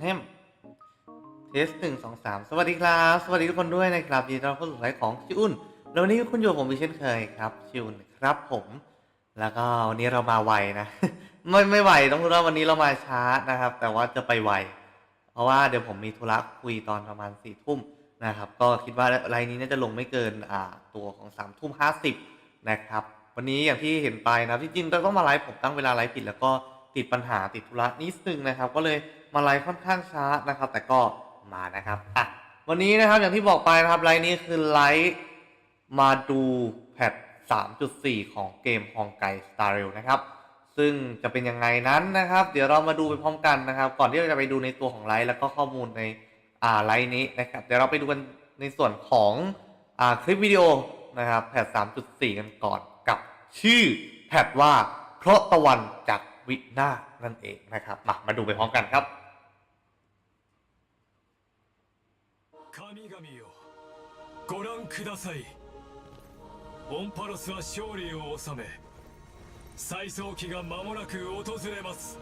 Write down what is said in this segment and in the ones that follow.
เฮมเทสหนึ่งสองสามสวัสดีครับ สวัสดีทุกคนด้วยนะครับยินดีต้อนรับเข้าสู่ไลฟ์ของชิอุ่นแล้ววันนี้คุณอยู่ผมอีเช่นเคยครับชิอุ่นครับผม แล้วก็วันนี้เรามาไวนะ ไม่ไม่ไหวต้องพูดว่าวันนี้เรามาช้านะครับ แต่ว่าจะไปไว เพราะว่าเดี๋ยวผมมีธุระคุยตอนประมาณสี่ทุ่มนะครับ ก็คิดว่าไลน์นี้น่าจะลงไม่เกินอ่าตัวของสามทุ่มห้าสิบนะครับ วันนี้อย่างที่เห็นไปนะที่จริงต้องมาไลฟ์ผมตั้งเวลาไลฟ์ผิดแล้วก็ติดปัญหาติดธุระนิดนึงนะครับ ก็เลย มาไลค่อนข้างช้านะครับ แต่ก็มานะครับอะวันนี้นะครับอย่างที่บอกไปนะครับไลฟ์นี้คือไลฟ์มาดูแพท3.4 ของเกมฮองไกสตาร์เรลนะครับ ซึ่งจะเป็นยังไงนั้นนะครับ เดี๋ยวเรามาดูไปพร้อมกันนะครับ ก่อนที่เราจะไปดูในตัวของไลฟ์แล้วก็ข้อมูลในอ่าไลฟ์นี้นะครับ เดี๋ยวเราไปดูกันในส่วนของอ่าคลิปวิดีโอนะครับแพท3.4 กันก่อนกับชื่อแพทว่าเพราะตะวันจากวินานั่นเองนะครับ มามาดูไปพร้อมกันครับ 神々よ。ご覧ください。オンパロスは勝利を収め再早期が間もなく訪れます。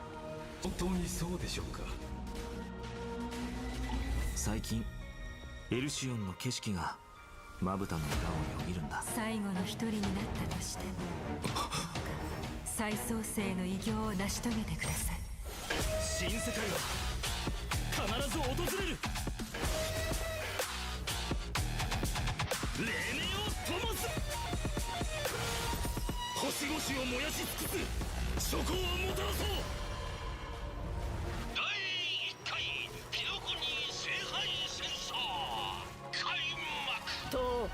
本当にそうでしょうか？最近エルシオンの景色がまぶたの裏をよぎるんだ。最後の一人になったとしても再創生の偉業を成し遂げてください。新世界は必ず訪れる星々を燃やし尽くす諸行をもたらそう第1回ピノコニー聖杯戦争開幕と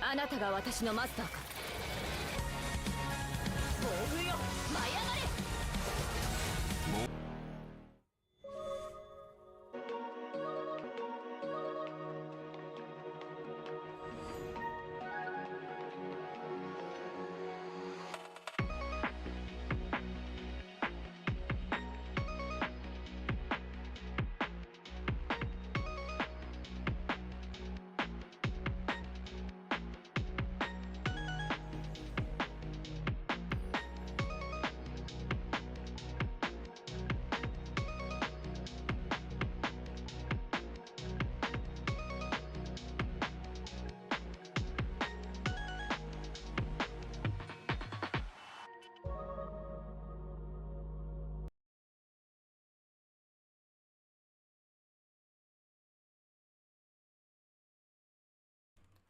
あなたが私のマスターか。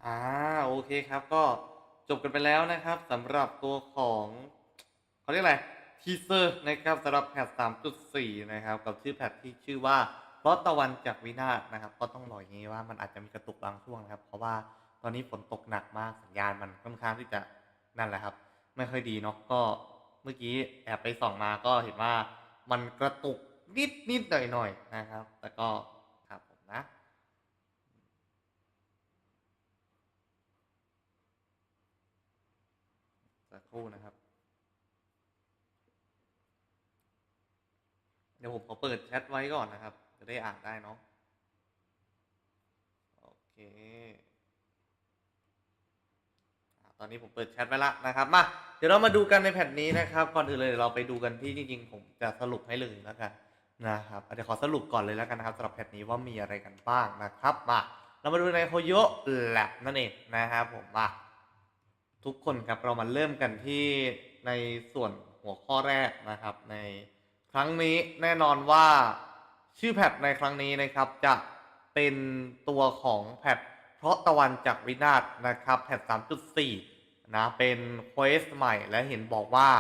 อ่าโอเคครับ ก็จบกันไปแล้วนะครับสำหรับตัวของเขาเรียกอะไรทีเซอร์นะครับสำหรับแพท3.4 นะครับ กับชื่อแพทที่ชื่อว่าเพราะตะวันจากวินาศนะครับ ก็ต้องบออย่างนี้ว่ามันอาจจะมีกระตุกบางช่วงนะครับ เพราะว่าตอนนี้ฝนตกหนักมากสัญญาณมันค่อนข้างที่จะนั่นแหละครับ ไม่ค่อยดีเนาะก็เมื่อกี้แอบไปส่องมาก็เห็นว่ามันกระตุกนิดนิดหน่อยหน่อยนะครับ แต่ก็ครับผมนะ สัก ครู่นะครับ เดี๋ยวผมขอเปิดแชทไว้ก่อนนะครับ จะได้อ่านได้เนาะโอเคตอนนี้ผมเปิดแชทไว้ละนะครับมาเดี๋ยวเรามาดูกันในแผ่นนี้นะครับ ก่อนอื่นเลยเราไปดูกันที่จริงๆ ผมจะสรุปให้เลยแล้วกันนะครับเดี๋ยวขอสรุปก่อนเลยแล้วกันนะครับสำหรับแผ่นนี้ว่ามีอะไรกันบ้างนะครับมาเรามาดูในโฮโยแลบนั่นเองนะครับผมมา ทุกคนครับเรามาเริ่มกันที่ในส่วนหัวข้อแรกนะครับ ในครั้งนี้แน่นอนว่าชื่อแพทในครั้งนี้นะครับจะเป็นตัวของแพทเพราะตะวันจากวินาศนะครับแพท 3.4 นะเป็นเควสใหม่และเห็นบอกว่า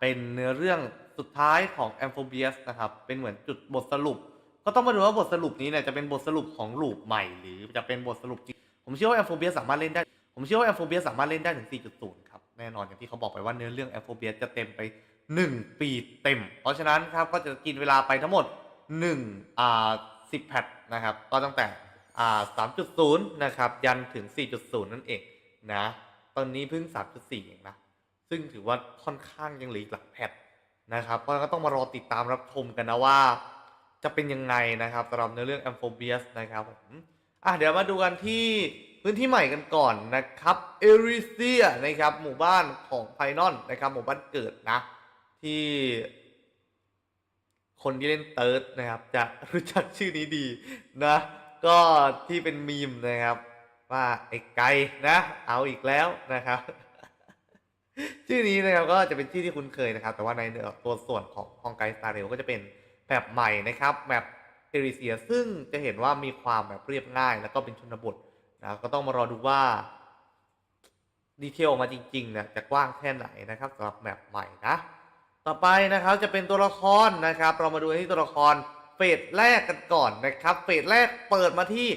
เป็นเนื้อเรื่องสุดท้ายของ a m p h o b i u s นะครับ เป็นเหมือนจุดบทสรุป ก็ต้องมาดูว่าบทสรุปนี้เนี่ยจะเป็นบทสรุปของลูปใหม่ หรือจะเป็นบทสรุปจริงผมเชื่อว่า a m p h o b i u s สามารถเล่นได้ ผมเชื่อว่า a m p h o b i u s สามารถเล่นได้ถึง 4.0 ครับ แน่นอนอย่างที่เขาบอกไปว่าเนื้อเรื่อง a m p h o b i u s จะเต็มไป 1 ปีเต็ม เพราะฉะนั้นครับก็จะกินเวลาไปทั้งหมด1อ่า10 แพทนะครับ ก็ตั้งแต่อ่า3.0 นะครับ ยันถึง 4.0 นั่นเองนะ ตอนนี้เพิ่ง 3.4 เองนะ ซึ่งถือว่าค่อนข้างยังเหลืออีกหลักแพทนะครับก็ก็ต้องมารอติดตามรับชมกันนะว่า จะเป็นยังไงนะครับสำหรับเนื้อเรื่อง a m p h o b i u s นะครับผมอะเดี๋ยวมาดูกันที่ พื้นที่ใหม่กันก่อนนะครับเอริเซียนะครับหมู่บ้านของไพนอนนะครับหมู่บ้านเกิดนะ ที่คนที่เล่นเติร์ดนะครับ จะรู้จักชื่อนี้ดีนะ ก็ที่เป็นมีมนะครับ ว่าไอ้ไก่นะ เอาอีกแล้วนะครับ ชื่อนี้นะครับก็จะเป็นชื่อที่คุ้นเคยนะครับ แต่ว่าในตัวส่วนของฮองไกสตาร์เรลก็จะเป็นแบบใหม่นะครับแบบเอริเซียซึ่งจะเห็นว่ามีความแบบเรียบง่าย แล้วก็เป็นชนบท นะก็ต้องมารอดูว่าดีเทลออกมาจริงๆเนี่ยจะกว้างแค่ไหนนะครับสำหรับแบบใหม่นะต่อไปนะครับจะเป็นตัวละครนะครับ เรามาดูที่ตัวละครเฟสแรกกันก่อนนะครับเฟสแรกเปิดมาที่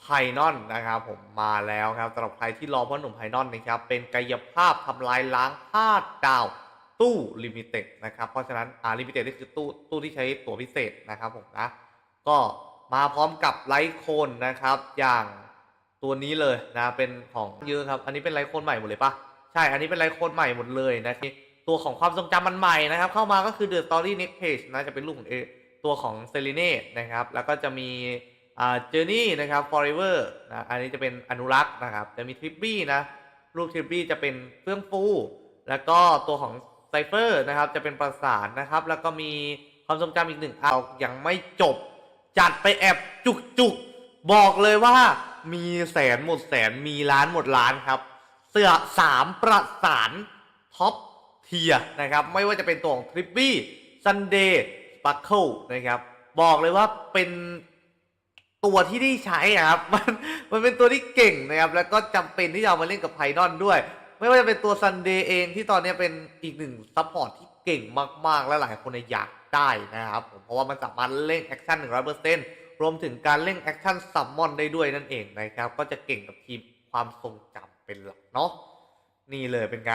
ไพนอนนะครับ ผมมาแล้วครับสำหรับใครที่รอพ่อหนุ่มไพนอนนะครับ เป็นกายภาพทำลายล้างธาตุดาวตู้ลิมิเต็ดนะครับ เพราะฉะนั้นอ่าลิมิเต็ดนี่คือตู้ตู้ที่ใช้ตั๋วพิเศษนะครับผมนะก็มาพร้อมกับไลท์โคนนะครับ อย่าง ตัวนี้เลยนะเป็นของเยอะครับ อันนี้เป็นไลท์โคนใหม่หมดเลยปะใช่ อันนี้เป็นไลท์โคนใหม่หมดเลยนะครับตัวของความทรงจำมันใหม่นะครับ เข้ามาก็คือ The Story Next Page นะจะเป็นรูปของเอตัวของเซเลเน่นะครับ แล้วก็จะมีอ่า Journey นะครับ Forever นะอันนี้จะเป็นอนุรักษ์นะครับ จะมีทริปบี้นะรูปทริปบี้จะเป็นเฟื่องฟู แล้วก็ตัวของไซเฟอร์นะครับจะเป็นประสานนะครับ แล้วก็มีความทรงจำอีกหนึ่งเอายังไม่จบ จัดไปแอบจุกจุกบอกเลยว่า มีแสนหมดแสนมีล้านหมดล้านครับ เสื้อสามประสานท็อปเทียนะครับ ไม่ว่าจะเป็นตัวของทริปปี้ซันเดย์สปัคเคิลนะครับ บอกเลยว่าเป็นตัวที่ได้ใช้อะครับมันมันเป็นตัวที่เก่งนะครับ แล้วก็จำเป็นที่จะเอามาเล่นกับไพดอนด้วย ไม่ว่าจะเป็นตัวซันเดย์เองที่ตอนนี้เป็นอีกหนึ่งซัพพอร์ตที่เก่งมาก ๆ และหลายคนเนี่ยอยากได้นะครับผมเพราะว่ามันสามารถเล่นแอคชั่น100%ร รวมถึงการเล่นแอคชั่นซัมมอนได้ด้วยนั่นเองนะครับ ก็จะเก่งกับทีมความทรงจำเป็นหลักเนาะนี่เลยเป็นไง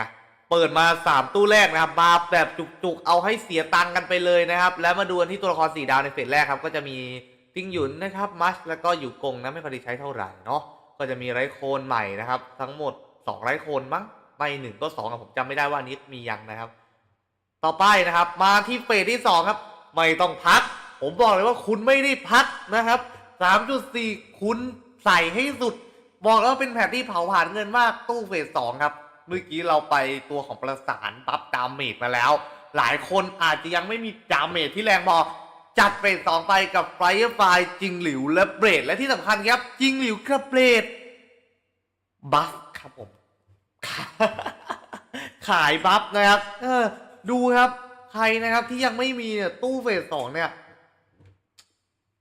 เปิดมา 3 ตู้แรกนะครับมาแบบจุกๆ เอาให้เสียตังกันไปเลยนะครับ แล้วมาดูกันที่ตัวละครสีดาวในเฟสแรกครับก็จะมีติงหยุนนะครับมัชแล้วก็อยู่กงนะไม่ค่อยได้ใช้เท่าไหร่เนาะก็จะมีไรโคนใหม่นะครับ ทั้งหมด 2 ไรโคนมั้งไม่หนึ่งก็2อะผมจำไม่ได้ว่านนี้มียังนะครับ ต่อไปนะครับ มาที่เฟสที่ 2 ครับ ไม่ต้องพัก ผมบอกเลยว่าคุณไม่ได้พักนะครับ 3.4 คุณใส่ให้สุด บอกแล้วเป็นแผนที่เผาผ่านเงินมากตู้เฟสสองครับ เมื่อกี้เราไปตัวของประสานปั๊บดาเมจมาแล้ว หลายคนอาจจะยังไม่มีดาเมจที่แรงพอจัดเฟสสองไปกับไฟไฟจิงหลิวและเบรด และที่สำคัญครับ จิงหลิวกับเบรดบัฟครับผม ขายบัฟนะครับ เออ ดูครับ ใครนะครับที่ยังไม่มีเนี่ยตู้เฟสสองเนี่ย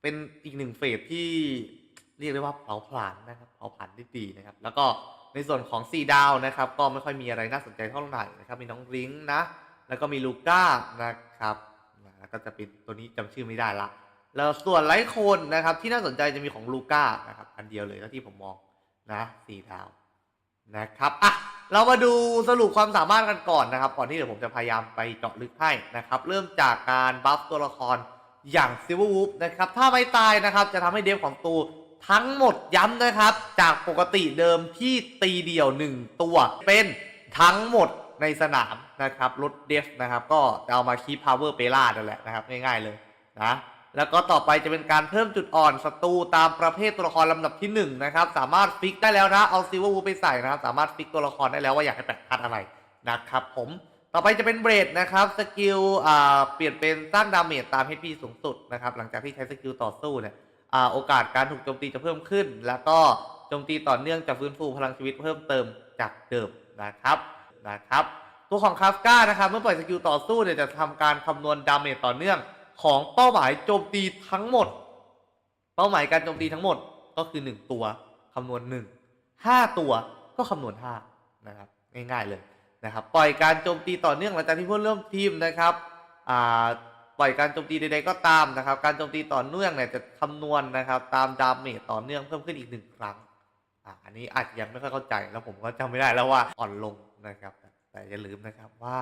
เป็นอีกหนึ่งเฟสที่เรียกได้ว่าเผาผลาญนะครับเผาผลาญได้ดีนะครับ แล้วก็ในส่วนของ4ดาวนะครับ ก็ไม่ค่อยมีอะไรน่าสนใจเท่าไหร่นะครับ มีน้องริงนะ แล้วก็มีลูก้านะครับแล้วก็จะเป็นตัวนี้จำชื่อไม่ได้ละแล้วส่วนไลท์โคนนะครับ ที่น่าสนใจจะมีของลูก้านะครับอันเดียวเลยที่ผมมองนะสี่ดาวนะครับอะเรามาดูสรุปความสามารถกันก่อนนะครับ ก่อนที่เดี๋ยวผมจะพยายามไปเจาะลึกให้นะครับ เริ่มจากการบัฟตัวละคร อย่างซิลเวอร์วูฟนะครับ ถ้าไม่ตายนะครับ จะทำให้เดฟของตูทั้งหมดย้ำนะครับ จากปกติเดิมที่ตีเดี่ยว 1 ตัว เป็นทั้งหมดในสนามนะครับลดเดฟนะครับ ก็จะเอามาคีพาวเวอร์เปล่านั่นแหละนะครับ ง่ายๆเลยนะแล้วก็ต่อไปจะเป็นการเพิ่มจุดอ่อนศัตรูตามประเภทตัวละครลำดับที่1นะครับสามารถฟิกได้แล้วนะเอาซิลเวอร์วูฟไปใส่นะครับ สามารถฟิกตัวละครได้แล้วว่าอยากให้แปะพัดอะไรนะครับผม ต่อไปจะเป็นเบรดนะครับสกิลอ่าเปลี่ยนเป็นสร้างดาเมจตาม HP สูงสุดนะครับหลังจากที่ใช้สกิลต่อสู้เนี่ยอ่าโอกาสการถูกโจมตีจะเพิ่มขึ้น แล้วก็โจมตีต่อเนื่องจะฟื้นฟูพลังชีวิตเพิ่มเติมจากเดิมนะครับนะครับ ตัวของคาฟก้านะครับเมื่อปล่อยสกิลต่อสู้เนี่ยจะทำการคำนวณดาเมจต่อเนื่องของเป้าหมายโจมตีทั้งหมด เป้าหมายการโจมตีทั้งหมดก็คือ 1 ตัวคำนวณ 1 5 ตัวก็คำนวณ5นะครับง่ายๆเลย นะครับปล่อยการโจมตีต่อเนื่องหลังจากที่เพื่อนร่มทีมนะครับอ่าปล่อยการโจมตีใดๆก็ตามนะครับ การโจมตีต่อเนื่องเนี่ยจะคำนวณนะครับ ตามดาเมจต่อเนื่องเพิ่มขึ้นอีกหนึ่งครั้งอ่าอันนี้อาจจะยังไม่ค่อยเข้าใจแล้วผมก็จำไม่ได้แล้วว่าอ่อนลงนะครับ แต่อย่าลืมนะครับว่า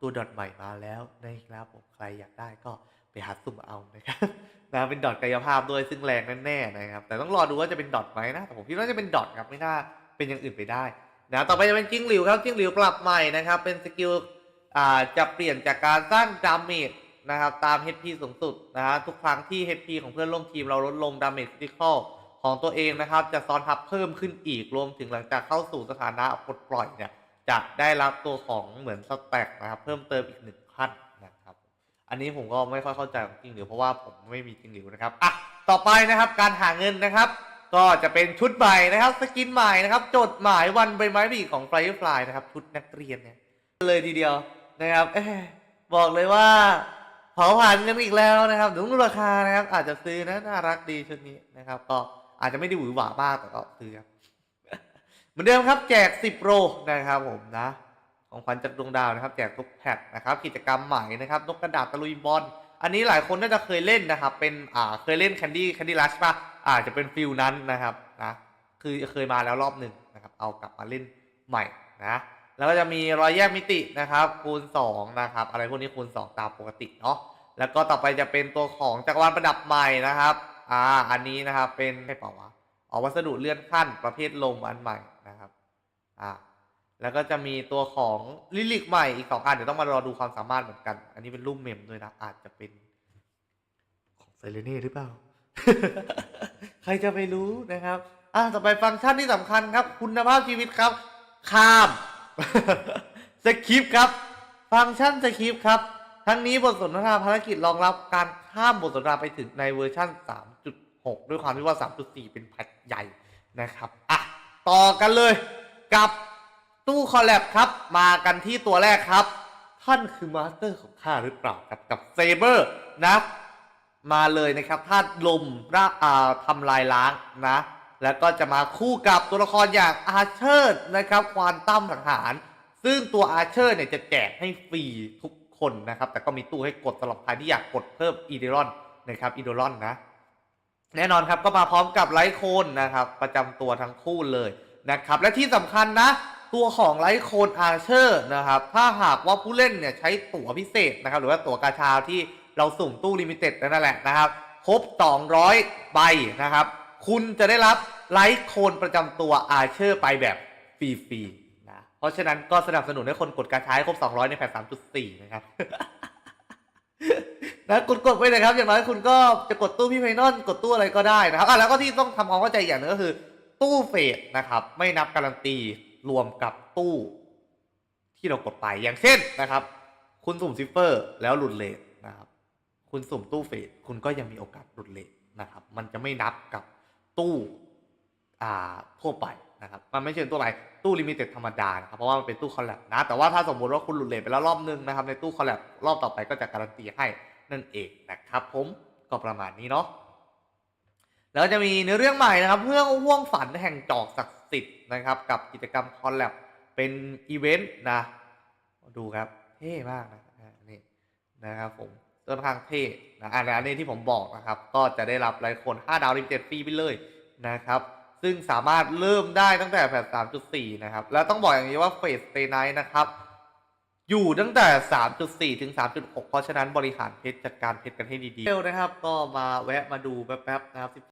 ตัวดอทใหม่มาแล้วนะครับผมใครอยากได้ก็ไปหาสุ่มเอานะครับนะเป็นดอทกายภาพด้วยซึ่งแรงแน่ๆนะครับ แต่ต้องรอดูว่าจะเป็นดอทไหมนะแต่ผมคิดว่าจะเป็นดอทครับไม่น่าเป็นอย่างอื่นไปได้ นะต่อไปจะเป็นจิ้งหลิวครับจิ้งหลิวปรับใหม่นะครับ เป็นสกิลอ่าจะเปลี่ยนจากการสร้างดาเมจนะครับตาม HP สูงสุดนะฮะทุกครั้งที่ HP ของเพื่อนร่วมทีมเราลดลงดาเมจคริติคอลของตัวเองนะครับ จะซ้อนทับเพิ่มขึ้นอีกรวมถึงหลังจากเข้าสู่สถานะปลดปล่อยเนี่ยจะได้รับตัวของเหมือนสแต็กนะครับเพิ่มเติมอีกหนึ่งขั้นนะครับ อันนี้ผมก็ไม่ค่อยเข้าใจจริงหรือเพราะว่าผมไม่มีจริงหรือนะครับอะต่อไปนะครับการหาเงินนะครับ ก็จะเป็นชุดใหม่นะครับสกินใหม่นะครับจดหมายวันใบไม้ผลิของ Firefly นะครับชุดนักเรียนเนี่ยเลยทีเดียวนะครับอบอกเลยว่าเผาผ่านกันอีกแล้วนะครับดูราคานะครับ อาจจะซื้อนะน่ารักดีชุดนี้นะครับ ก็อาจจะไม่ได้หวือหวามากแต่ก็ซื้อครับเหมือนเดิมครับแจก 10 โรนะครับผมนะของขวัญจากดวงดาวนะครับ แจกทุกแพทนะครับ กิจกรรมใหม่นะครับนกกระดาษตะลุยบอล อันนี้หลายคนน่าจะเคยเล่นนะครับ เป็นอ่าเคยเล่นแคนดี้แคนดี้รัชป่ะอาจจะเป็นฟิลนั้นนะครับนะคือเคยมาแล้วรอบหนึ่งนะครับ เอากลับมาเล่นใหม่นะแล้วก็จะมีรอยแยกมิตินะครับ คูณ2นะครับ อะไรพวกนี้คูณ 2 ตามปกติเนาะแล้วก็ต่อไปจะเป็นตัวของจักรวาลประดับใหม่นะครับอ่าอันนี้นะครับเป็นให้เปล่าวะอ๋อวัสดุเลื่อนขั้นประเภทลมอันใหม่นะครับอ่า แล้วก็จะมีตัวของลิลิกใหม่อีกสองอันเดี๋ยวต้องมารอดูความสามารถเหมือนกัน อันนี้เป็นรูปเมมด้วยนะอาจจะเป็นของไซเรเน่หรือเปล่า ใครจะไปรู้นะครับ อะต่อไปฟังก์ชันที่สำคัญครับ คุณภาพชีวิตครับ ข้ามสคริปต์ครับ ฟังก์ชันสคริปต์ครับ ทั้งนี้บทสนทนาภารกิจรองรับการข้ามบทสนทนาไปถึงในเวอร์ชัน3.6 ด้วยความที่ว่า 3.4 เป็นแพทใหญ่นะครับ อะ ต่อกันเลยกับ ตู้คอลแลบครับ มากันที่ตัวแรกครับ ท่านคือมาสเตอร์ของข้าหรือเปล่าครับกับเซเบอร์นะมาเลยนะครับธาตุลมร่าอาทำลายล้างนะ แล้วก็จะมาคู่กับตัวละครอย่างอาเชอร์นะครับควานตั้มสังหาร ซึ่งตัวอาเชอร์เนี่ยจะแจกให้ฟรีทุกคนนะครับ แต่ก็มีตู้ให้กดสำหรับใครที่อยากกดเพิ่มอีเดรอนนะครับอีเดรอนนะ แน่นอนครับก็มาพร้อมกับไลท์โคนนะครับ ประจำตัวทั้งคู่เลยนะครับ และที่สำคัญนะ ตัวของไลท์โคนอาเชอร์นะครับ ถ้าหากว่าผู้เล่นเนี่ยใช้ตั๋วพิเศษนะครับ หรือว่าตั๋วกาชาที่เราสุ่มตู้ลิมิเต็ดนั่นแหละนะครับ ครบ 200 ใบนะครับ คุณจะได้รับไลท์โคนประจำตัวอาเชอร์ไปแบบฟรีๆนะ เพราะฉะนั้นก็สนับสนุนให้คนกดกาชาให้ครบ 200 ในแพท3.4 นะครับนะกดกดไปเลยครับ อย่างน้อยคุณก็จะกดตู้พี่ไพนอนกดตู้อะไรก็ได้นะครับอะแล้วก็ที่ต้องทำความเข้าใจอย่างหนึงก็คือ ตู้เฟสนะครับ ไม่นับการันตี รวมกับตู้ที่เรากดไปอย่างเช่นนะครับ คุณสุ่มซิฟเฟอร์แล้วหลุดเลทนะครับ คุณสุ่มตู้เฟสคุณก็ยังมีโอกาสหลุดเลทนะครับ มันจะไม่นับกับตู้อ่าทั่วไปนะครับมันไม่ใช่ตู้อะไรตู้ลิมิเต็ดธรรมดานะครับเพราะว่ามันเป็นตู้คอลแลบนะแต่ว่าถ้าสมมติว่าคุณหลุดเลทไปแล้วรอบนึงนะครับในตู้คอลแลบรอบต่อไปก็จะการันตีให้นั่นเองนะครับผมก็ประมาณนี้เนาะ แล้วจะมีเนื้อเรื่องใหม่นะครับเพื่องห่วงฝันแห่งจอกศักดิ์สิทธิ์นะครับ กับกิจกรรมคอลแลบเป็นอีเวนต์นะดูครับเท่มากนะนี่นะครับผมค่อนข้างเท่นะอันนี้อันที่ผมบอกนะครับ ก็จะได้รับรายคน5ดาวลิมเต็ดฟรีไปเลยนะครับซึ่งสามารถเริ่มได้ตั้งแต่แพท3.4 นะครับ แล้วต้องบอกอย่างนี้ว่าเฟสเตไนท์นะครับ อยู่ตั้งแต่ 3.4 ถึง 3.6 เพราะฉะนั้นบริหารเพชรจัดการเพชรกันให้ดีๆนะครับ ก็มาแวะมาดูแป๊บๆนะครับ